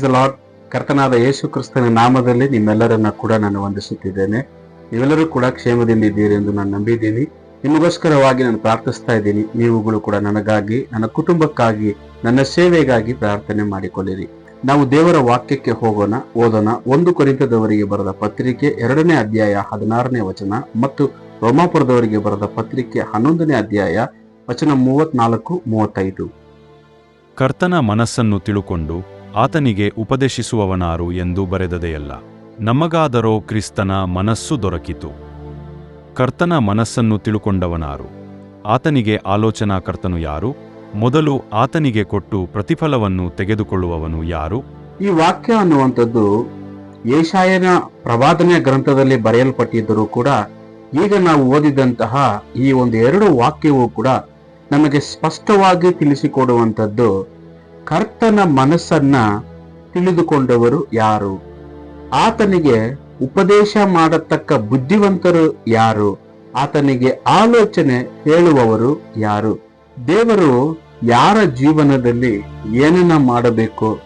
Price lord ಕರ್ತನಾದ ಯೇಸು ಕ್ರಿಸ್ತನ ನಾಮದಲ್ಲಿ ನಿಮ್ಮೆಲ್ಲರನ್ನ ಕೂಡ ನಾನು ವಂದಿಸುತ್ತಿದ್ದೇನೆ. ನೀವೆಲ್ಲರೂ ಕೂಡ ಕ್ಷೇಮದಿಂದ ಇದ್ದೀರಿ ಎಂದು ನಾನು ನಂಬಿದ್ದೀನಿ. ನಿಮಗೋಸ್ಕರವಾಗಿ ನಾನು ಪ್ರಾರ್ಥಿಸ್ತಾ ಇದ್ದೀನಿ. ನೀವುಗಳು ಕೂಡ ನನಗಾಗಿ, ನನ್ನ ಕುಟುಂಬಕ್ಕಾಗಿ, ನನ್ನ ಸೇವೆಗಾಗಿ ಪ್ರಾರ್ಥನೆ ಮಾಡಿಕೊಳ್ಳಿರಿ. ನಾವು ದೇವರ ವಾಕ್ಯಕ್ಕೆ ಹೋಗೋಣ, ಓದೋಣ. ಒಂದು ಕೊರಿತದವರಿಗೆ ಬರೆದ ಪತ್ರಿಕೆ ಎರಡನೇ ಅಧ್ಯಾಯ ಹದಿನಾರನೇ ವಚನ ಮತ್ತು ರೋಮಾಪುರದವರಿಗೆ ಬರೆದ ಪತ್ರಿಕೆ ಹನ್ನೊಂದನೇ ಅಧ್ಯಾಯ ವಚನ ಮೂವತ್ನಾಲ್ಕು ಮೂವತ್ತೈದು. ಕರ್ತನ ಮನಸ್ಸನ್ನು ತಿಳುಕೊಂಡು ಆತನಿಗೆ ಉಪದೇಶಿಸುವವನಾರು ಎಂದು ಬರೆದದೆಯಲ್ಲ. ನಮಗಾದರೋ ಕ್ರಿಸ್ತನ ಮನಸ್ಸು ದೊರಕಿತು. ಕರ್ತನ ಮನಸ್ಸನ್ನು ತಿಳುಕೊಂಡವನಾರು. ಆತನಿಗೆ ಆಲೋಚನಾ ಕರ್ತನು ಯಾರು? ಮೊದಲು ಆತನಿಗೆ ಕೊಟ್ಟು ಪ್ರತಿಫಲವನ್ನು ತೆಗೆದುಕೊಳ್ಳುವವನು ಯಾರು? ಈ ವಾಕ್ಯ ಅನ್ನುವಂಥದ್ದು ಏಷಾಯನ ಪ್ರವಾದನೆಯ ಗ್ರಂಥದಲ್ಲಿ ಬರೆಯಲ್ಪಟ್ಟಿದ್ದರೂ ಕೂಡ ಈಗ ನಾವು ಓದಿದಂತಹ ಈ ಒಂದು ಎರಡು ವಾಕ್ಯವೂ ಕೂಡ ನಮಗೆ ಸ್ಪಷ್ಟವಾಗಿ ತಿಳಿಸಿಕೊಡುವಂಥದ್ದು ಕರ್ತನ ಮನಸ್ಸನ್ನ ತಿಳಿದುಕೊಂಡವರು ಯಾರು? ಆತನಿಗೆ ಉಪದೇಶ ಮಾಡತಕ್ಕ ಬುದ್ಧಿವಂತರು ಯಾರು? ಆತನಿಗೆ ಆಲೋಚನೆ ಹೇಳುವವರು ಯಾರು? ದೇವರು ಯಾರ ಜೀವನದಲ್ಲಿ ಏನನ್ನ ಮಾಡಬೇಕು?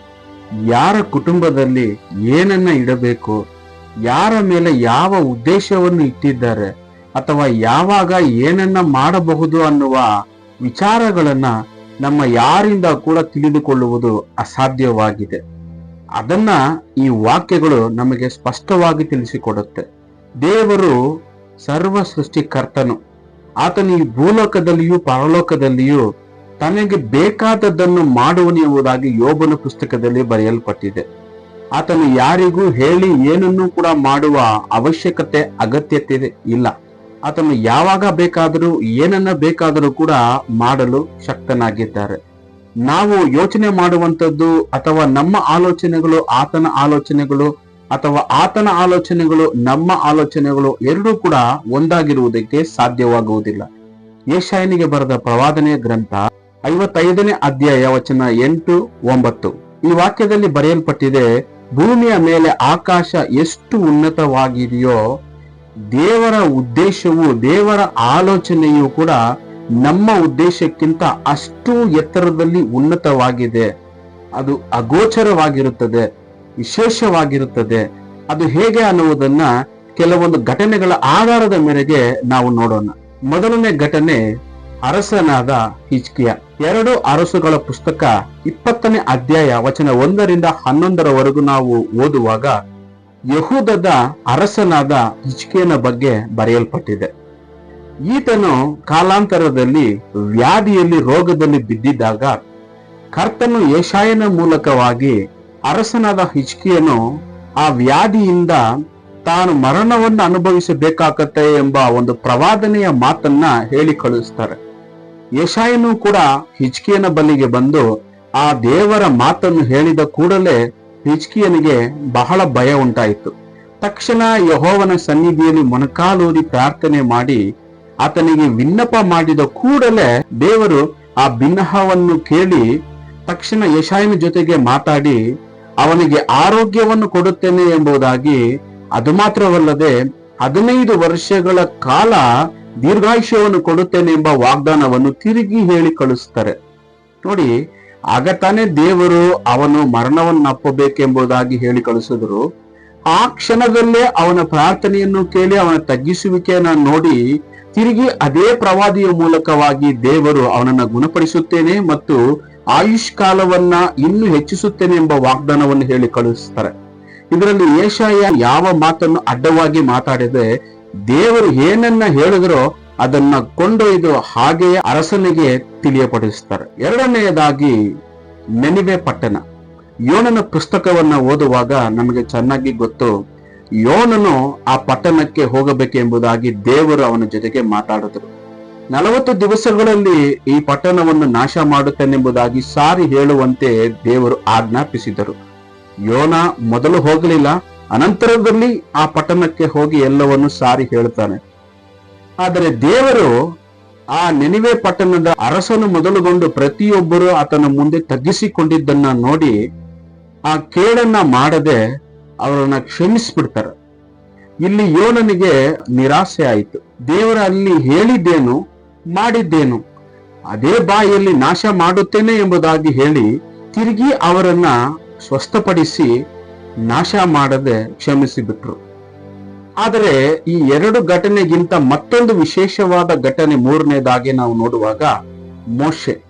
ಯಾರ ಕುಟುಂಬದಲ್ಲಿ ಏನನ್ನ ಇಡಬೇಕು? ಯಾರ ಮೇಲೆ ಯಾವ ಉದ್ದೇಶವನ್ನು ಇಟ್ಟಿದ್ದಾರೆ? ಅಥವಾ ಯಾವಾಗ ಏನನ್ನ ಮಾಡಬಹುದು ಅನ್ನುವ ವಿಚಾರಗಳನ್ನ ನಮ್ಮ ಯಾರಿಂದ ಕೂಡ ತಿಳಿದುಕೊಳ್ಳುವುದು ಅಸಾಧ್ಯವಾಗಿದೆ. ಅದನ್ನ ಈ ವಾಕ್ಯಗಳು ನಮಗೆ ಸ್ಪಷ್ಟವಾಗಿ ತಿಳಿಸಿಕೊಡುತ್ತೆ. ದೇವರು ಸರ್ವ ಸೃಷ್ಟಿಕರ್ತನು. ಆತನು ಈ ಭೂಲೋಕದಲ್ಲಿಯೂ ಪರಲೋಕದಲ್ಲಿಯೂ ತನಗೆ ಬೇಕಾದದ್ದನ್ನು ಮಾಡುವನು ಎಂಬುದಾಗಿ ಯೋಬನ ಪುಸ್ತಕದಲ್ಲಿ ಬರೆಯಲ್ಪಟ್ಟಿದೆ. ಆತನು ಯಾರಿಗೂ ಹೇಳಿ ಏನನ್ನೂ ಕೂಡ ಮಾಡುವ ಅವಶ್ಯಕತೆ, ಅಗತ್ಯತೆ ಇಲ್ಲ. ಆತನು ಯಾವಾಗ ಬೇಕಾದರೂ, ಏನನ್ನ ಬೇಕಾದರೂ ಕೂಡ ಮಾಡಲು ಶಕ್ತನಾಗಿದ್ದಾರೆ. ನಾವು ಯೋಚನೆ ಮಾಡುವಂಥದ್ದು ಅಥವಾ ನಮ್ಮ ಆಲೋಚನೆಗಳು ಆತನ ಆಲೋಚನೆಗಳು ಅಥವಾ ಆತನ ಆಲೋಚನೆಗಳು ನಮ್ಮ ಆಲೋಚನೆಗಳು ಎರಡೂ ಕೂಡ ಒಂದಾಗಿರುವುದಕ್ಕೆ ಸಾಧ್ಯವಾಗುವುದಿಲ್ಲ. ಏಷಾಯನಿಗೆ ಬರೆದ ಪ್ರವಾದನೆಯ ಗ್ರಂಥ ಐವತ್ತೈದನೇ ಅಧ್ಯಾಯ ವಚನ ಎಂಟು ಒಂಬತ್ತು. ಈ ವಾಕ್ಯದಲ್ಲಿ ಬರೆಯಲ್ಪಟ್ಟಿದೆ, ಭೂಮಿಯ ಮೇಲೆ ಆಕಾಶ ಎಷ್ಟು ಉನ್ನತವಾಗಿದೆಯೋ ದೇವರ ಉದ್ದೇಶವು, ದೇವರ ಆಲೋಚನೆಯು ಕೂಡ ನಮ್ಮ ಉದ್ದೇಶಕ್ಕಿಂತ ಅಷ್ಟು ಎತ್ತರದಲ್ಲಿ ಉನ್ನತವಾಗಿದೆ. ಅದು ಅಗೋಚರವಾಗಿರುತ್ತದೆ, ವಿಶೇಷವಾಗಿರುತ್ತದೆ. ಅದು ಹೇಗೆ ಅನ್ನುವುದನ್ನ ಕೆಲವೊಂದು ಘಟನೆಗಳ ಆಧಾರದ ಮೇರೆಗೆ ನಾವು ನೋಡೋಣ. ಮೊದಲನೇ ಘಟನೆ ಅರಸನಾದ ಹಿಜ್ಕಿಯ. ಎರಡು ಅರಸುಗಳ ಪುಸ್ತಕ ಇಪ್ಪತ್ತನೇ ಅಧ್ಯಾಯ ವಚನ ಒಂದರಿಂದ ಹನ್ನೊಂದರವರೆಗೂ ನಾವು ಓದುವಾಗ ಯಹೂದದ ಅರಸನಾದ ಇಚ್ಕೇನ ಬಗ್ಗೆ ಬರೆಯಲ್ಪಟ್ಟಿದೆ. ಈತನು ಕಾಲಾಂತರದಲ್ಲಿ ವ್ಯಾಧಿಯಲ್ಲಿ ರೋಗದಲ್ಲಿ ಬಿದ್ದಿದ್ದಾಗ ಕರ್ತನು ಏಷಾಯನ ಮೂಲಕವಾಗಿ ಅರಸನಾದ ಹಿಚ್ಕಿಯನು ಆ ವ್ಯಾಧಿಯಿಂದ ತಾನು ಮರಣವನ್ನು ಅನುಭವಿಸಬೇಕಾಗತ್ತೆ ಎಂಬ ಒಂದು ಪ್ರವಾದನೆಯ ಮಾತನ್ನ ಹೇಳಿ ಕಳುಹಿಸ್ತಾರೆ ಯಶಾಯನು ಕೂಡ ಹಿಚ್ಕಿಯನ ಬಲಿಗೆ ಬಂದು ಆ ದೇವರ ಮಾತನ್ನು ಹೇಳಿದ ಕೂಡಲೇ ಹಿಜ್ಕಿಯನಿಗೆ ಬಹಳ ಭಯ ಉಂಟಾಯಿತು. ತಕ್ಷಣ ಯಹೋವನ ಸನ್ನಿಧಿಯಲ್ಲಿ ಮೊಣಕಾಲೂರಿ ಪ್ರಾರ್ಥನೆ ಮಾಡಿ ಆತನಿಗೆ ವಿನ್ನಪ ಮಾಡಿದ ಕೂಡಲೇ ದೇವರು ಆ ಬಿನ್ನಹವನ್ನು ಕೇಳಿ ತಕ್ಷಣ ಯಶಾಯನ ಜೊತೆಗೆ ಮಾತಾಡಿ, ಅವನಿಗೆ ಆರೋಗ್ಯವನ್ನು ಕೊಡುತ್ತೇನೆ ಎಂಬುದಾಗಿ, ಅದು ಮಾತ್ರವಲ್ಲದೆ ಹದಿನೈದು ವರ್ಷಗಳ ಕಾಲ ದೀರ್ಘಾಯುಷ್ಯವನ್ನು ಕೊಡುತ್ತೇನೆ ಎಂಬ ವಾಗ್ದಾನವನ್ನು ತಿರುಗಿ ಹೇಳಿ ಕಳಿಸ್ತಾರೆ ನೋಡಿ ಆಗ ತಾನೇ ದೇವರು ಅವನು ಮರಣವನ್ನಪ್ಪಬೇಕೆಂಬುದಾಗಿ ಹೇಳಿ ಕಳಿಸಿದ್ರು. ಆ ಕ್ಷಣದಲ್ಲೇ ಅವನ ಪ್ರಾರ್ಥನೆಯನ್ನು ಕೇಳಿ ಅವನ ತಗ್ಗಿಸುವಿಕೆಯನ್ನು ನೋಡಿ ತಿರುಗಿ ಅದೇ ಪ್ರವಾದಿಯ ಮೂಲಕವಾಗಿ ದೇವರು ಅವನನ್ನ ಗುಣಪಡಿಸುತ್ತೇನೆ ಮತ್ತು ಆಯುಷ್ ಕಾಲವನ್ನ ಇನ್ನೂ ಹೆಚ್ಚಿಸುತ್ತೇನೆ ಎಂಬ ವಾಗ್ದಾನವನ್ನು ಹೇಳಿ ಕಳುಹಿಸ್ತಾರೆ ಇದರಲ್ಲಿ ಏಷಾಯ ಯಾವ ಮಾತನ್ನು ಅಡ್ಡವಾಗಿ ಮಾತಾಡಿದೆ ದೇವರು ಏನನ್ನ ಹೇಳಿದ್ರೋ ಅದನ್ನ ಕೊಂಡೊಯ್ದು ಹಾಗೆಯೇ ಅರಸನಿಗೆ ತಿಳಿಯಪಡಿಸುತ್ತಾರೆ. ಎರಡನೆಯದಾಗಿ ನೆನಿವೆ ಪಟ್ಟಣ. ಯೋನನ ಪುಸ್ತಕವನ್ನ ಓದುವಾಗ ನಮಗೆ ಚೆನ್ನಾಗಿ ಗೊತ್ತು, ಯೋನನು ಆ ಪಟ್ಟಣಕ್ಕೆ ಹೋಗಬೇಕೆಂಬುದಾಗಿ ದೇವರು ಅವನ ಜೊತೆಗೆ ಮಾತಾಡಿದರು. ನಲವತ್ತು ದಿವಸಗಳಲ್ಲಿ ಈ ಪಟ್ಟಣವನ್ನು ನಾಶ ಮಾಡುತ್ತೇನೆಂಬುದಾಗಿ ಸಾರಿ ಹೇಳುವಂತೆ ದೇವರು ಆಜ್ಞಾಪಿಸಿದರು. ಯೋನ ಮೊದಲು ಹೋಗಲಿಲ್ಲ, ಅನಂತರದಲ್ಲಿ ಆ ಪಟ್ಟಣಕ್ಕೆ ಹೋಗಿ ಎಲ್ಲವನ್ನು ಸಾರಿ ಹೇಳ್ತಾನೆ ಆದರೆ ದೇವರು ಆ ನೆನವೆ ಪಟ್ಟಣದ ಅರಸನು ಮೊದಲುಗೊಂಡು ಪ್ರತಿಯೊಬ್ಬರು ಆತನ ಮುಂದೆ ತಗ್ಗಿಸಿಕೊಂಡಿದ್ದನ್ನ ನೋಡಿ ಆ ಕೇಳನ್ನ ಮಾಡದೆ ಅವರನ್ನ ಕ್ಷಮಿಸ್ಬಿಡ್ತಾರೆ. ಇಲ್ಲಿ ಯೋನನಿಗೆ ನಿರಾಸೆ ಆಯಿತು. ದೇವರ ಅಲ್ಲಿ ಹೇಳಿದ್ದೇನು, ಮಾಡಿದ್ದೇನು, ಅದೇ ಬಾಯಲ್ಲಿ ನಾಶ ಮಾಡುತ್ತೇನೆ ಎಂಬುದಾಗಿ ಹೇಳಿ ತಿರುಗಿ ಅವರನ್ನ ಸ್ವಸ್ಥಪಡಿಸಿ ನಾಶ ಮಾಡದೆ ಕ್ಷಮಿಸಿ ಬಿಟ್ರು ಆದರೆ ಈ ಎರಡು ಘಟನೆಗಿಂತ ಮತ್ತೊಂದು ವಿಶೇಷವಾದ ಘಟನೆ ಮೂರನೇದಾಗಿ ನಾವು ನೋಡುವಾಗ ಮೋಶೆ.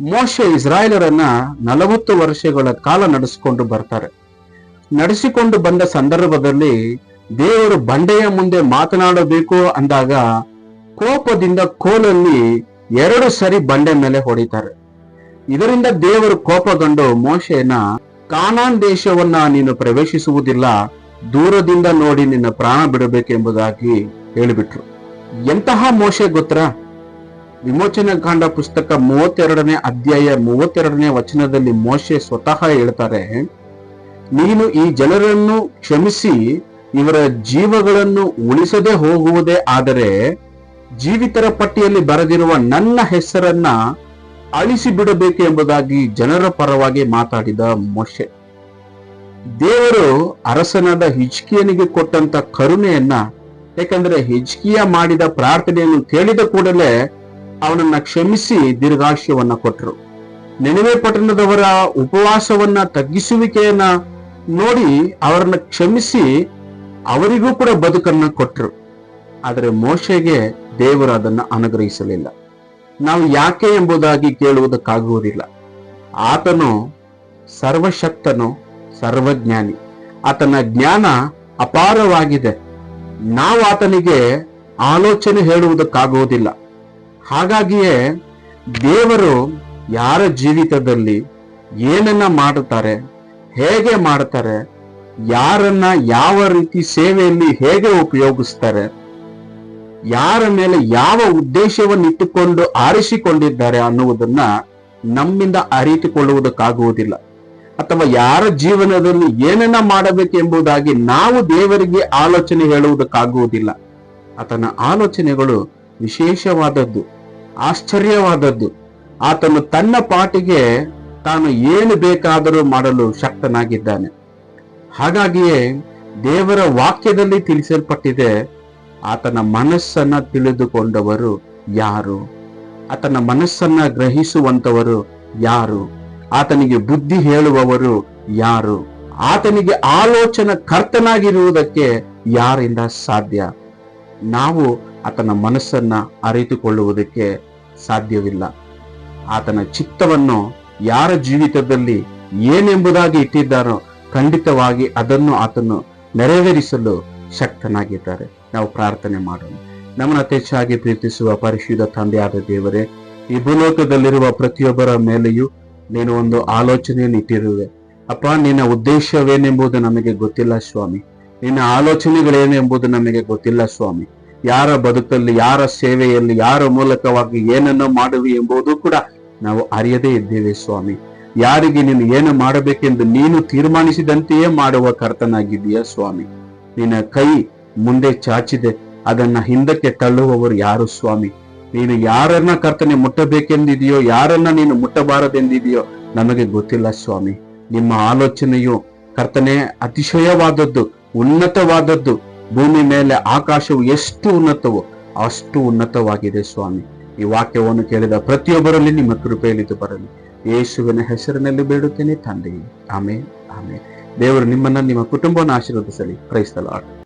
ಮೋಶೆ ಇಸ್ರಾಯೇಲರನ್ನ ನಲವತ್ತು ವರ್ಷಗಳ ಕಾಲ ನಡೆಸಿಕೊಂಡು ಬರ್ತಾರೆ. ನಡೆಸಿಕೊಂಡು ಬಂದ ಸಂದರ್ಭದಲ್ಲಿ ದೇವರು ಬಂಡೆಯ ಮುಂದೆ ಮಾತನಾಡಬೇಕು ಅಂದಾಗ ಕೋಪದಿಂದ ಕೋಲಲ್ಲಿ ಎರಡು ಸರಿ ಬಂಡೆ ಮೇಲೆ ಹೊಡಿತಾರೆ. ಇದರಿಂದ ದೇವರು ಕೋಪಗೊಂಡು ಮೋಶೆನ ಕಾನಾನ್ ದೇಶವನ್ನ ನೀನು ಪ್ರವೇಶಿಸುವುದಿಲ್ಲ ದೂರದಿಂದ ನೋಡಿ ನಿನ್ನ ಪ್ರಾಣ ಬಿಡಬೇಕೆಂಬುದಾಗಿ ಹೇಳಿಬಿಟ್ರು. ಎಂತಹ ಮೋಶೆ ಗೊತ್ತರ ವಿಮೋಚನ ಕಾಂಡ ಪುಸ್ತಕ ಮೂವತ್ತೆರಡನೇ ಅಧ್ಯಾಯ ಮೂವತ್ತೆರಡನೇ ವಚನದಲ್ಲಿ ಮೋಶೆ ಸ್ವತಃ ಹೇಳ್ತಾರೆ, ನೀನು ಈ ಜನರನ್ನು ಕ್ಷಮಿಸಿ, ಇವರ ಜೀವಗಳನ್ನು ಉಳಿಸದೆ ಹೋಗುವುದೇ ಆದರೆ ಜೀವಿತರ ಪಟ್ಟಿಯಲ್ಲಿ ಬರೆದಿರುವ ನನ್ನ ಹೆಸರನ್ನ ಅಳಿಸಿ ಬಿಡಬೇಕು ಎಂಬುದಾಗಿ ಜನರ ಪರವಾಗಿ ಮಾತಾಡಿದ ಮೋಶೆ. ದೇವರು ಅರಸನಾದ ಹಿಜ್ಕಿಯನಿಗೆ ಕೊಟ್ಟಂತ ಕರುಣೆಯನ್ನ ಯಾಕಂದ್ರೆ ಹಿಜ್ಕಿಯ ಮಾಡಿದ ಪ್ರಾರ್ಥನೆಯನ್ನು ಕೇಳಿದ ಕೂಡಲೇ ಅವನನ್ನ ಕ್ಷಮಿಸಿ ದೀರ್ಘಾಶಯವನ್ನ ಕೊಟ್ಟರು. ನೆನವೆ ಪಟ್ಟಣದವರ ಉಪವಾಸವನ್ನ ತಗ್ಗಿಸುವಿಕೆಯನ್ನ ನೋಡಿ ಅವರನ್ನ ಕ್ಷಮಿಸಿ ಅವರಿಗೂ ಕೂಡ ಬದುಕನ್ನ ಕೊಟ್ಟರು. ಆದರೆ ಮೋಶೆಗೆ ದೇವರು ಅದನ್ನ ಅನುಗ್ರಹಿಸಲಿಲ್ಲ. ನಾವು ಯಾಕೆ ಎಂಬುದಾಗಿ ಕೇಳುವುದಕ್ಕಾಗುವುದಿಲ್ಲ. ಆತನು ಸರ್ವಶಕ್ತನು ಸರ್ವಜ್ಞಾನಿ. ಆತನ ಜ್ಞಾನ ಅಪಾರವಾಗಿದೆ. ನಾವು ಆತನಿಗೆ ಆಲೋಚನೆ ಹೇಳುವುದಕ್ಕಾಗುವುದಿಲ್ಲ. ಹಾಗಾಗಿಯೇ ದೇವರು ಯಾರ ಜೀವಿತದಲ್ಲಿ ಏನನ್ನ ಮಾಡುತ್ತಾರೆ, ಹೇಗೆ ಮಾಡುತ್ತಾರೆ, ಯಾರನ್ನ ಯಾವ ರೀತಿ ಸೇವೆಯಲ್ಲಿ ಹೇಗೆ ಉಪಯೋಗಿಸ್ತಾರೆ, ಯಾರ ಮೇಲೆ ಯಾವ ಉದ್ದೇಶವನ್ನು ಇಟ್ಟುಕೊಂಡು ಆರಿಸಿಕೊಂಡಿದ್ದಾರೆ ಅನ್ನುವುದನ್ನ ನಮ್ಮಿಂದ ಅರಿತುಕೊಳ್ಳುವುದಕ್ಕಾಗುವುದಿಲ್ಲ. ಅಥವಾ ಯಾರ ಜೀವನದಲ್ಲಿ ಏನನ್ನ ಮಾಡಬೇಕೆಂಬುದಾಗಿ ನಾವು ದೇವರಿಗೆ ಆಲೋಚನೆ ಹೇಳುವುದಕ್ಕಾಗುವುದಿಲ್ಲ. ಆತನ ಆಲೋಚನೆಗಳು ವಿಶೇಷವಾದದ್ದು, ಆಶ್ಚರ್ಯವಾದದ್ದು. ಆತನು ತನ್ನ ಪಾಟಿಗೆ ತಾನು ಏನು ಬೇಕಾದರೂ ಮಾಡಲು ಶಕ್ತನಾಗಿದ್ದಾನೆ. ಹಾಗಾಗಿಯೇ ದೇವರ ವಾಕ್ಯದಲ್ಲಿ ತಿಳಿಸಲ್ಪಟ್ಟಿದೆ, ಆತನ ಮನಸ್ಸನ್ನ ತಿಳಿದುಕೊಂಡವರು ಯಾರು? ಆತನ ಮನಸ್ಸನ್ನ ಗ್ರಹಿಸುವಂತವರು ಯಾರು? ಆತನಿಗೆ ಬುದ್ಧಿ ಹೇಳುವವರು ಯಾರು? ಆತನಿಗೆ ಆಲೋಚನ ಕರ್ತನಾಗಿರುವುದಕ್ಕೆ ಯಾರಿಂದ ಸಾಧ್ಯ? ನಾವು ಆತನ ಮನಸ್ಸನ್ನ ಅರಿತುಕೊಳ್ಳುವುದಕ್ಕೆ ಸಾಧ್ಯವಿಲ್ಲ. ಆತನ ಚಿತ್ತವನ್ನು ಯಾರ ಜೀವಿತದಲ್ಲಿ ಏನೆಂಬುದಾಗಿ ಇಟ್ಟಿದ್ದಾರೋ ಖಂಡಿತವಾಗಿ ಅದನ್ನು ಆತನು ನೆರವೇರಿಸಲು ಶಕ್ತನಾಗಿದ್ದಾರೆ. ನಾವು ಪ್ರಾರ್ಥನೆ ಮಾಡೋಣ. ನಮ್ಮನ್ನು ಹೆಚ್ಚಾಗಿ ಪ್ರೀತಿಸುವ ಪರಿಶುದ್ಧ ತಂದೆಯಾದ ದೇವರೇ, ಈ ಭೂಲೋಕದಲ್ಲಿರುವ ಪ್ರತಿಯೊಬ್ಬರ ಮೇಲೆಯೂ ನೀನು ಒಂದು ಆಲೋಚನೆಯನ್ನು ಇಟ್ಟಿರುವೆ. ಅಪ್ಪ, ನಿನ್ನ ಉದ್ದೇಶವೇನೆಂಬುದು ನಮಗೆ ಗೊತ್ತಿಲ್ಲ ಸ್ವಾಮಿ. ನಿನ್ನ ಆಲೋಚನೆಗಳೇನೆಂಬುದು ನಮಗೆ ಗೊತ್ತಿಲ್ಲ ಸ್ವಾಮಿ. ಯಾರ ಬದುಕಲ್ಲಿ, ಯಾರ ಸೇವೆಯಲ್ಲಿ, ಯಾರ ಮೂಲಕವಾಗಿ ಏನನ್ನು ಮಾಡುವಿ ಎಂಬುದು ಕೂಡ ನಾವು ಅರಿಯದೇ ಇದ್ದೇವೆ ಸ್ವಾಮಿ. ಯಾರಿಗೆ ನೀನು ಏನು ಮಾಡಬೇಕೆಂದು ನೀನು ತೀರ್ಮಾನಿಸಿದಂತೆಯೇ ಮಾಡುವ ಕರ್ತನಾಗಿದ್ದೀಯ ಸ್ವಾಮಿ. ನಿನ್ನ ಕೈ ಮುಂದೆ ಚಾಚಿದೆ. ಅದನ್ನ ಹಿಂದಕ್ಕೆ ತಳ್ಳುವವರು ಯಾರು ಸ್ವಾಮಿ? ನೀನು ಯಾರನ್ನ ಕರ್ತನೆ ಮುಟ್ಟಬೇಕೆಂದಿದೆಯೋ, ಯಾರನ್ನ ನೀನು ಮುಟ್ಟಬಾರದೆಂದಿದೆಯೋ ನಮಗೆ ಗೊತ್ತಿಲ್ಲ ಸ್ವಾಮಿ. ನಿಮ್ಮ ಆಲೋಚನೆಯು ಕರ್ತನೆ ಅತಿಶಯವಾದದ್ದು, ಉನ್ನತವಾದದ್ದು. ಭೂಮಿ ಮೇಲೆ ಆಕಾಶವು ಎಷ್ಟು ಉನ್ನತವೋ ಅಷ್ಟು ಉನ್ನತವಾಗಿದೆ ಸ್ವಾಮಿ. ಈ ವಾಕ್ಯವನ್ನು ಕೇಳಿದ ಪ್ರತಿಯೊಬ್ಬರಲ್ಲಿ ನಿಮ್ಮ ಕೃಪೆಯಲ್ಲಿದ್ದು ಬರಲಿ. ಯೇಸುವಿನ ಹೆಸರಿನಲ್ಲಿ ಬೇಡುತ್ತೇನೆ ತಂದೆಯೇ. ಆಮೇಲೆ ಆಮೇಲೆ ದೇವರು ನಿಮ್ಮನ್ನ ನಿಮ್ಮ ಕುಟುಂಬವನ್ನು ಆಶೀರ್ವದಿಸಲಿ. ಕ್ರೈಸ್ತಲಾಡ್